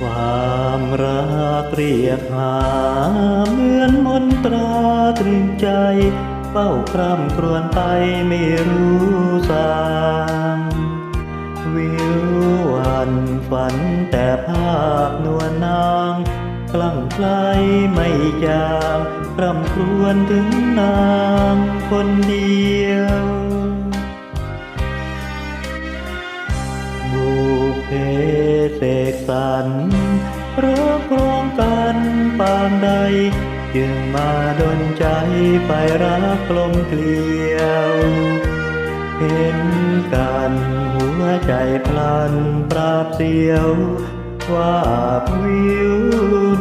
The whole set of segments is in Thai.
ความรักเรียกหาเหมือนมนตราตรึงใจเฝ้าคร่ำครวญไปไม่รู้สางวิววันฝันแต่ภาพนวลนางกลั่งไกลไม่จางร่ำครวญถึงนางคนเดียว กสรรรักรองกันปางใด จึงมาดนใจไปรักกลมเกลียว เห็นกันหัวใจพลันปราบเสียวว่าวิว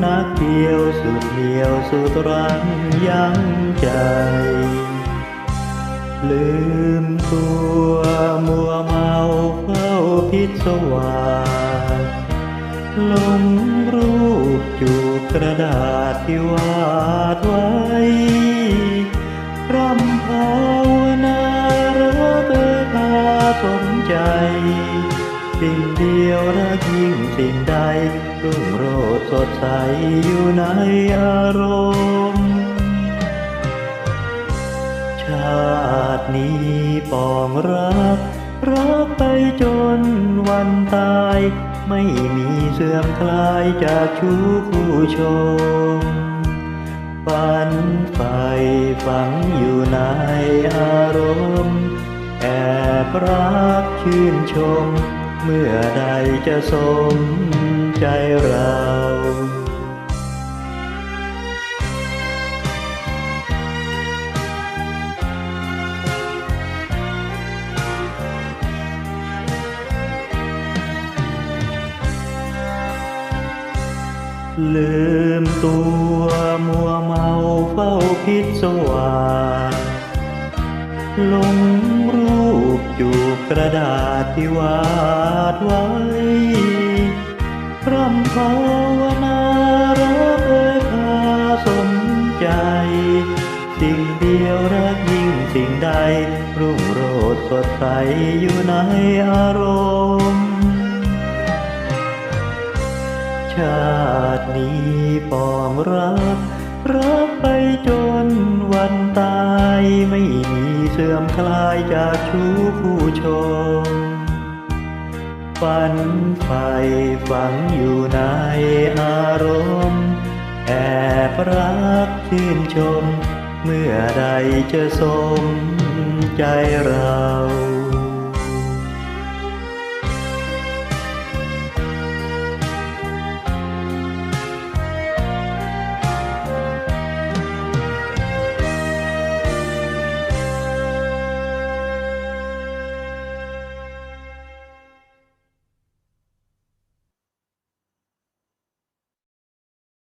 นักเดียวสุดเดียวสุดรังยังใจ ลืมตัวมัวเมาเฝ้าพิศวาส ลงรูปจูบกระดาษที่วาดไว้รำภาวนารักเอ่ยพาสมใจ สิ่งเดียวรักยิ่งสิ่งใดรุ่งโรจน์สดใสอยู่ในอารมณ์ ชาตินี้ปองรัก รักไปจนวันตาย ไม่มีเสื่อมคลายจากชู้คู่ชมฝันไฟฝังอยู่ในอารมณ์แอบรักชื่นชม เมื่อใดจะสมใจเรา ลืมตัวมัวเมาเฝ้าพิศวาสลงรูปจูบกระดาษที่วาดไว้ร่ำภาวนารักเอ่ยพาสมใจ สิ่งเดียวรักยิ่งสิ่งใด รุ่งโรจน์สดใสอยู่ในอารมณ์ ชาตินี้ปองรัก รักไปจนวันตายไม่มีเสื่อมคลายจากชู้คู่ชม ฝันไฟฝังอยู่ในอารมณ์ แอบรักชื่นชม เมื่อใดจะสมใจเรา